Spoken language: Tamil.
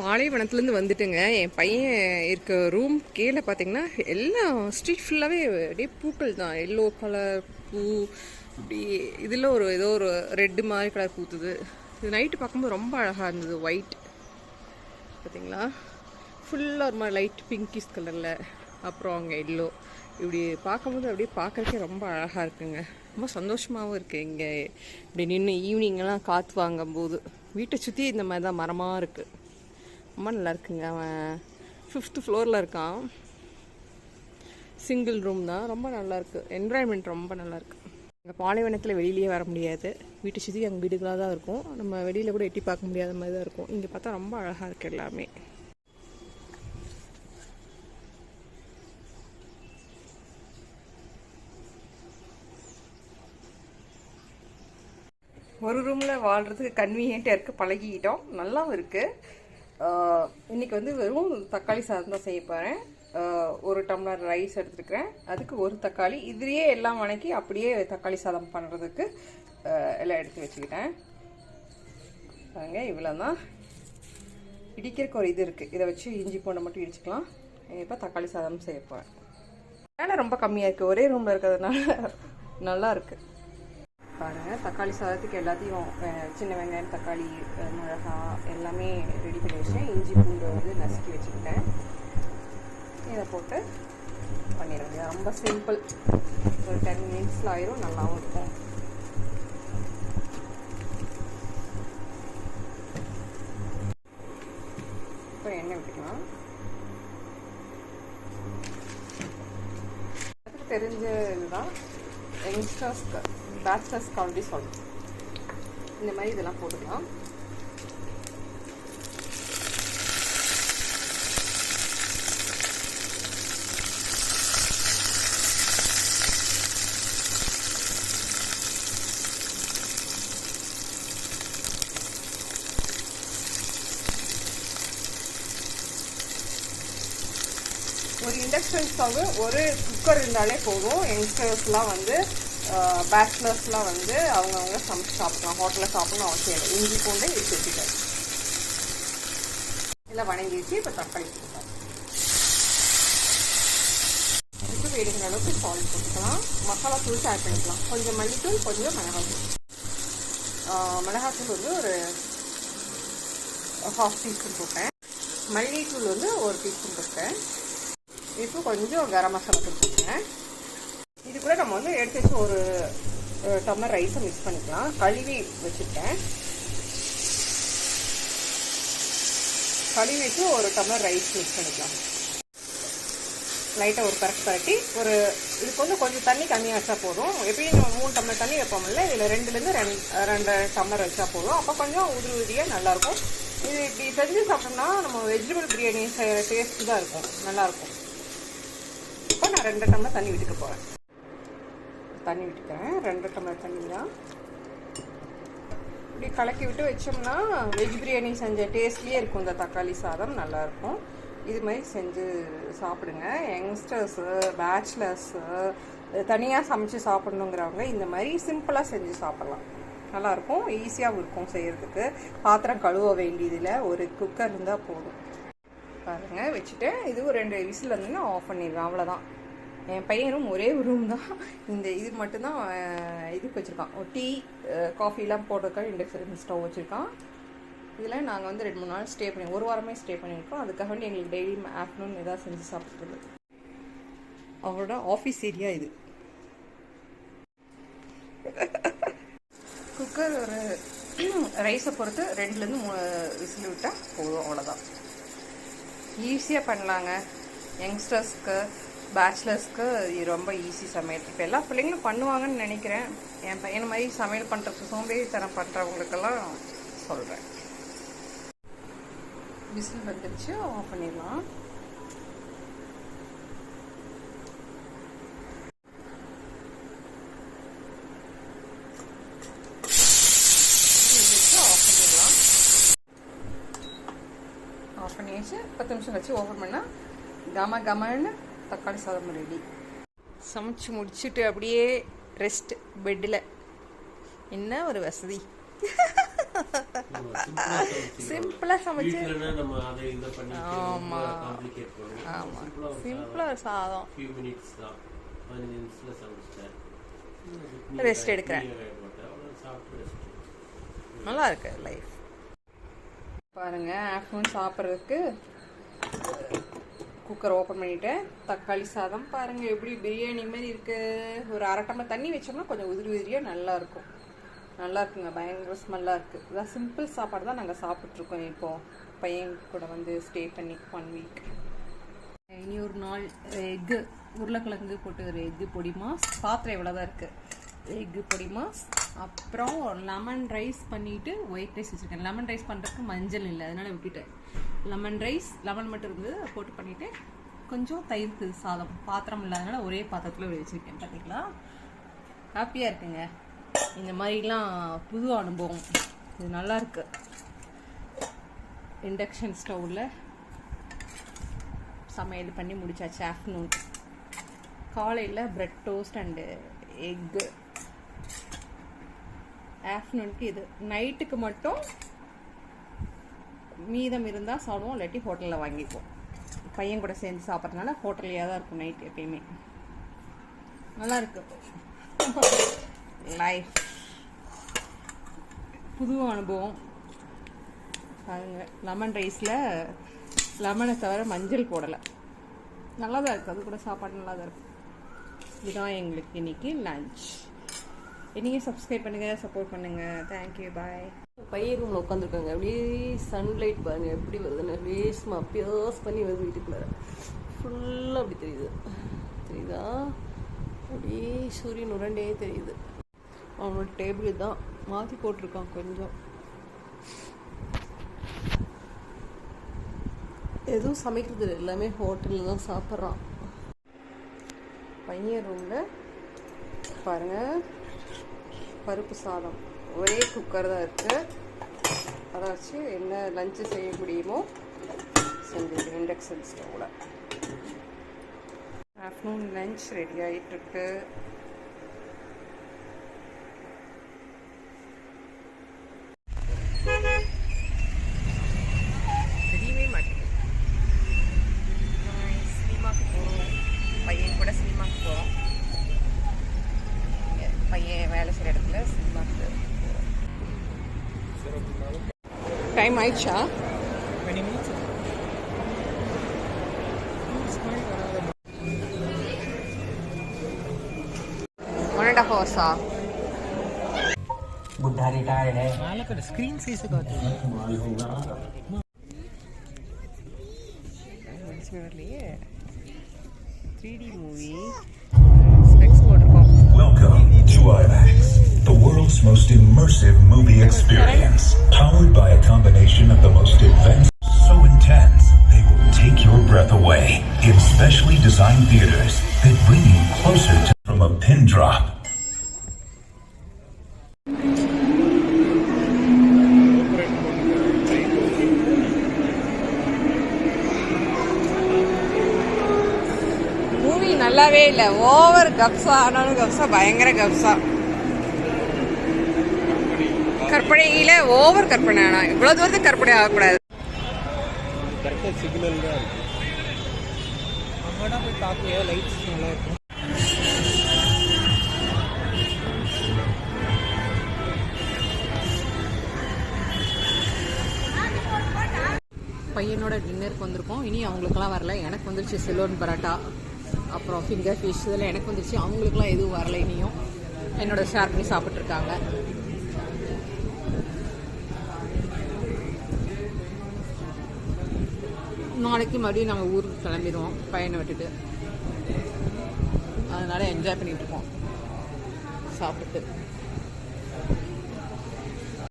பாலைவனத்துலேருந்து வந்துட்டுங்க. என் பையன் இருக்க ரூம் கீழே பார்த்தீங்கன்னா எல்லாம் ஸ்ட்ரீட் ஃபுல்லாகவே அப்படியே பூக்கள் தான். எல்லோ கலர் பூ இப்படி இதில் ஒரு ஏதோ ஒரு ரெட்டு மாதிரி கலர் பூத்துது. இது நைட்டு பார்க்கும்போது ரொம்ப அழகாக இருந்தது ஒயிட் பார்த்தீங்களா ஃபுல்லாக ஒரு மாதிரி லைட் பிங்கிஷ் கலரில் அப்புறம் அங்கே எல்லோ இப்படி பார்க்கும்போது அப்படியே பார்க்குறக்கே ரொம்ப அழகாக இருக்குங்க. ரொம்ப சந்தோஷமாகவும் இருக்குது இங்கே. இப்படி நின்று ஈவினிங்கெல்லாம் காற்று வாங்கும்போது. வீட்டை சுற்றி இந்த மாதிரி தான் மரமாக இருக்குது ரொம்ப நல்லா இருக்குங்க அவன் ஃபிஃப்த்து ஃப்ளோரில் இருக்கான். சிங்கிள் ரூம் தான். ரொம்ப நல்லா இருக்குது என்விரான்மெண்ட் ரொம்ப நல்லாயிருக்கு எங்கள் பாலைவனத்தில் வெளியிலேயே வர முடியாது. வீட்டை சுற்றி அங்கே வீடுகளாக தான் இருக்கும். நம்ம வெளியில் கூட எட்டி பார்க்க முடியாத மாதிரி தான் இருக்கும். இங்கே பார்த்தா ரொம்ப அழகாக இருக்குது எல்லாமே. ஒரு ரூமில் வாழ்கிறதுக்கு கன்வீனியண்ட்டாக இருக்குது பழகிக்கிட்டோம். நல்லாவும் இருக்குது இன்றைக்கி வந்து வெறும் தக்காளி சாதம் தான் செய்ய போகிறேன் ஒரு டம்ளர் ரைஸ் எடுத்துருக்கிறேன். அதுக்கு ஒரு தக்காளி. இதுலேயே எல்லாம் வணக்கி அப்படியே தக்காளி சாதம் பண்ணுறதுக்கு எல்லாம் எடுத்து வச்சுக்கிட்டேன். பாருங்க இவ்வளோ தான் இடிக்கிறக்கு ஒரு இது இருக்குது இதை வச்சு இஞ்சி பூண்டை மட்டும் இடிச்சுக்கலாம். இப்போ தக்காளி சாதம் செய்ய போகிறேன் வேலை ரொம்ப கம்மியாக இருக்குது ஒரே ரூமில் இருக்கிறதுனால நல்லா இருக்குது தக்காளி சாதத்துக்கு எல்லாத்தையும் சின்ன வெங்காயம் தக்காளி மிளகா எல்லாமே ரெடி பண்ணி வச்சேன் இஞ்சி பூண்டு வந்து நசுக்கி வச்சுக்கிட்டேன். இதை போட்டு பண்ணிடுங்க. ரொம்ப சிம்பிள் ஒரு டென் மினிட்ஸில் ஆயிரும் நல்லாவும் இருக்கும். இப்போ எண்ணெய் விட்டுக்கலாம். எனக்கு தெரிஞ்ச இதுதான் யங்ஸ்டர்ஸ்க்கு பேச்சுலர்ஸ்க்கு ஆல்ரெடி சொல்லணும். இந்த மாதிரி இதெல்லாம் போட்டுக்கலாம். ஒரு இண்டக்ஷன் ஸ்டவ் ஒரு குக்கர் இருந்தாலே போதும். யங்ஸ்டர்ஸ்லாம் வந்து பேச்சுலர்ஸ்லாம் வந்து அவங்கவுங்க சமைச்சு சாப்பிடலாம். ஹோட்டலில் சாப்பிடணும் அவசியம் இல்லை. இஞ்சி பூண்டு இடிச்சு வச்சுட்டேன் வணங்கி வணங்கிடுச்சு இப்போ தக்காளி போட்டுக்கலாம். இதுக்கு வேணுங்கிற அளவுக்கு சால்ட் போட்டுக்கலாம். மசாலா தூள் ஆட் பண்ணிக்கலாம். கொஞ்சம் மல்லித்தூள் கொஞ்சம் மிளகாத்தூள். மிளகாய் மிளகாத்தூள் வந்து ஒரு ஹாஃப் டீஸ்பூன் போட்டேன். மல்லித்தூள் வந்து ஒரு டீஸ்பூன் போட்டேன். இப்போ கொஞ்சம் கரம் மசாலா கொடுத்துருக்கேன் இது கூட நம்ம வந்து எடுத்து வச்சு ஒரு டம்ளர் ரைஸை மிக்ஸ் பண்ணிக்கலாம். கழுவி வச்சுருக்கேன். கழுவி வச்சு ஒரு டம்ளர் ரைஸ் மிக்ஸ் பண்ணிக்கலாம். லைட்டாக ஒரு பரட்டு பரட்டி ஒரு இதுக்கு வந்து கொஞ்சம் தண்ணி கம்மியாக வச்சா போதும். எப்பயும் நம்ம மூணு டம்ளர் தண்ணி வைப்போம்ல இதில் ரெண்டுலேருந்து ரெண்டு ரெண்டு டம்ளர் வச்சா போதும். அப்போ கொஞ்சம் உதிரி உதிரியாக நல்லாயிருக்கும். இது இப்படி செஞ்சு சாப்பிட்டோம்னா நம்ம வெஜிடபிள் பிரியாணி செய்கிற டேஸ்ட் தான் இருக்கும். நல்லாயிருக்கும். இப்போ நான் ரெண்டு டம்ளர் தண்ணி விட்டுக்க போகிறேன் தண்ணி விட்டுக்கிறேன். ரெண்டு டம்ளர் தண்ணி தான் இப்படி கலக்கி விட்டு வச்சோம்னா வெஜ் பிரியாணி செஞ்ச டேஸ்ட்லேயே இருக்கும். இந்த தக்காளி சாதம் நல்லாயிருக்கும். இது மாதிரி செஞ்சு சாப்பிடுங்க. யங்ஸ்டர்ஸு பேச்சுலர்ஸு தனியாக சமைச்சு சாப்பிட்ணுங்கிறவங்க இந்த மாதிரி சிம்பிளாக செஞ்சு சாப்பிட்லாம். நல்லாயிருக்கும். ஈஸியாகவும் இருக்கும் செய்கிறதுக்கு பாத்திரம் கழுவ வேண்டியதில் ஒரு குக்கர் இருந்தால் போதும். பாருங்கள் வச்சுட்டு இது ஒரு ரெண்டு விசில் இருந்துன்னா ஆஃப் பண்ணிடுவேன் அவ்வளோதான் என் பையன் ரூம் ஒரே ஒரு ரூம் தான். இந்த இது மட்டும்தான் இதுக்கு வச்சுருக்கான். டீ காஃபிலாம் போடுறதுக்காக இண்டக்ஷன் ஸ்டவ் வச்சுருக்கான். இதில் நாங்கள் வந்து ரெண்டு மூணு நாள் ஸ்டே பண்ணி ஒரு வாரமே ஸ்டே பண்ணியிருக்கோம். அதுக்காக வேண்டி எங்களுக்கு டெய்லி ஆஃப்டர்நூன் எதாவது செஞ்சு சாப்பிட்றது அவரோட ஆஃபீஸ் ஏரியா இது. குக்கர் ஒரு ரைஸை பொறுத்து ரெண்டுலேருந்து மூணு விசில் விட்டால் போதும் அவ்வளோதான் ஈஸியாக பண்ணலாங்க. யங்ஸ்டர்ஸ்க்கு பேச்சுலர்ஸ்க்கு இது ரொம்ப ஈஸி சமையல். இப்போ எல்லா பிள்ளைங்களும் பண்ணுவாங்கன்னு நினைக்கிறேன். என் பையன் மாதிரி சமையல் பண்ணுறதுக்கு சோம்பேறித்தனம் பண்ணுறவங்களுக்கெல்லாம் சொல்கிறேன் விசில் வந்துடுச்சு ஆஃப் பண்ணிடலாம். ஆஃப் பண்ணிடலாம். ஆஃப் பண்ணியாச்சு பத்து நிமிஷம் வச்சு ஓப்பன் பண்ணால் கம கமன்னு தக்காளி சாதம் ரெடி சமைச்சு முடிச்சுட்டு அப்படியே ரெஸ்ட் பெட்டில் என்ன ஒரு வசதி? சிம்பிளா சமைச்சு ஆமா. ஆமா. சிம்பிளா சாதம். Rest எடுக்கிறேன். ரெஸ்ட் நல்லா இருக்கு லைஃப் பாருங்க ஆஃப்டர்நூன் சாப்பிட்றதுக்கு குக்கர் ஓப்பன் பண்ணிட்டேன் தக்காளி சாதம் பாருங்க எப்படி பிரியாணி மாதிரி இருக்கு. ஒரு அரை டம்ளர் தண்ணி வச்சோம்னா கொஞ்சம் உதிரி உதிரியாக நல்லா இருக்கும். நல்லா இருக்குங்க பயங்கர ஸ்மெல்லாக இருக்குது இதான் சிம்பிள் சாப்பாடு தான் நாங்கள் சாப்பிட்ருக்கோம் இப்போ. பையன் கூட வந்து ஸ்டே பண்ணி ஒன் வீக் இனி ஒரு நாள் எக்கு உருளைக்கிழங்கு போட்டு ஒரு எக்கு பொடிமா பாத்திரம் இவ்வளோ தான் இருக்குது எக்கு பொடிமா அப்புறம் லெமன் ரைஸ் பண்ணிவிட்டு ஒயிட் ரைஸ் வச்சுருக்கேன். லெமன் ரைஸ் பண்ணுறதுக்கு மஞ்சள் இல்லை அதனால் விட்டுட்டேன். லெமன் ரைஸ் லெமன் மட்டும் இருந்தது போட்டு பண்ணிவிட்டு கொஞ்சம் தயிர் சாதம் பாத்திரம் இல்லாதனால ஒரே பாத்திரத்தில் வச்சுருக்கேன் பார்த்தீங்களா ஹாப்பியாக இருக்குங்க. இந்த மாதிரிலாம் புது அனுபவம். இது நல்லாயிருக்கு இண்டக்ஷன் ஸ்டவ்வில் சமையல் பண்ணி முடிச்சாச்சு ஆஃப்டர்நூன் காலையில் ப்ரெட் டோஸ்ட் அண்டு எக்கு ஆஃப்டர்நூனுக்கு இது. நைட்டுக்கு மட்டும் மீதம் இருந்தால் சாப்பிடுவோம் இல்லாட்டி ஹோட்டலில் வாங்கிக்குவோம். பையன் கூட சேர்ந்து சாப்பிட்றதுனால ஹோட்டல்லையாக தான் இருக்கும் நைட் எப்பயுமே. நல்லாயிருக்கு லைஃப் புது அனுபவம். பாருங்க லெமன் ரைஸில் லெமனை தவிர மஞ்சள் போடலை. நல்லா தான் இருக்குது அது கூட சாப்பாடு நல்லா தான் இருக்கும் இதுதான் எங்களுக்கு இன்னைக்கு லஞ்ச் இன்றைக்கி சப்ஸ்கிரைப் பண்ணுங்கள் சப்போர்ட் பண்ணுங்கள் தேங்க்யூ பாய் பையன் ரூமில் உட்காந்துருக்காங்க அப்படியே சன்லைட் பாருங்க எப்படி வருதுன்னு. அப்படியே சும்மா பியர்ஸ் பண்ணி வருது வீட்டுக்குள்ள ஃபுல்லாக அப்படி தெரியுது. தெரியுதா? அப்படியே சூரியன் உரண்டே தெரியுது. அவனோட டேபிள் தான். மாற்றி போட்டிருக்கான் கொஞ்சம். எதுவும் சமைக்கிறது இல்லை. எல்லாமே ஹோட்டலில் தான் சாப்பிட்றான். பையன் ரூமில் பாருங்கள் பருப்பு சாதம். ஒரே குக்கர் தான் இருக்குது அதை வச்சு என்ன லஞ்சு செய்ய முடியுமோ செஞ்சுட்டு இண்டக்ஷன் ஸ்டவ்வில் ஆஃப்டர்நூன் லஞ்ச் ரெடி ஆகிட்டுருக்கு டைம் ஆயிடுச்சா ஒன் அண்ட் ஆஃப் ஹவர்ஸா ಗುಡ್ಡ ರಿಟೈರ್ಡ್ ನಾಲ್ಕು screen size three D movie specs போட்டிருக்கோம் the world's most immersive movie experience. Powered by a combination of the most advanced, so intense, they will take your breath away. In specially designed theaters that bring you closer to from a pin drop. Movie நல்லாவே இல்லை ஓவர் கப்ஸா ஆனாலும் கப்ஸா பயங்கர கப்ஸா கற்பனையில ஓவர் கற்பனை. ஆனா இவ்வளவு தூரத்துக்கு கற்பனை ஆகக்கூடாது. கரெக்டாக சிக்னல் தான் இருக்கு. அங்கடா போய் பார்க்க லைட்ஸ் நல்லா இருக்கும். பையனோட டின்னருக்கு வந்திருக்கோம். இனி அவங்களுக்குலாம் வரல. எனக்கு வந்துருச்சு சிலோன் பரோட்டா. அப்புறம் ஃபிங்கர் ஃபிஷ் இதெல்லாம் எனக்கு வந்துருச்சு. அவங்களுக்குலாம் எதுவும் வரல இனியும். என்னோட ஷேர் பண்ணி சாப்பிட்ருக்காங்க நாளைக்கு மறுபடியும் நாங்கள் ஊருக்கு கிளம்பிடுவோம் பையனை விட்டுட்டு. அதனால என்ஜாய் பண்ணிட்டு இருக்கோம். சாப்பிட்டு.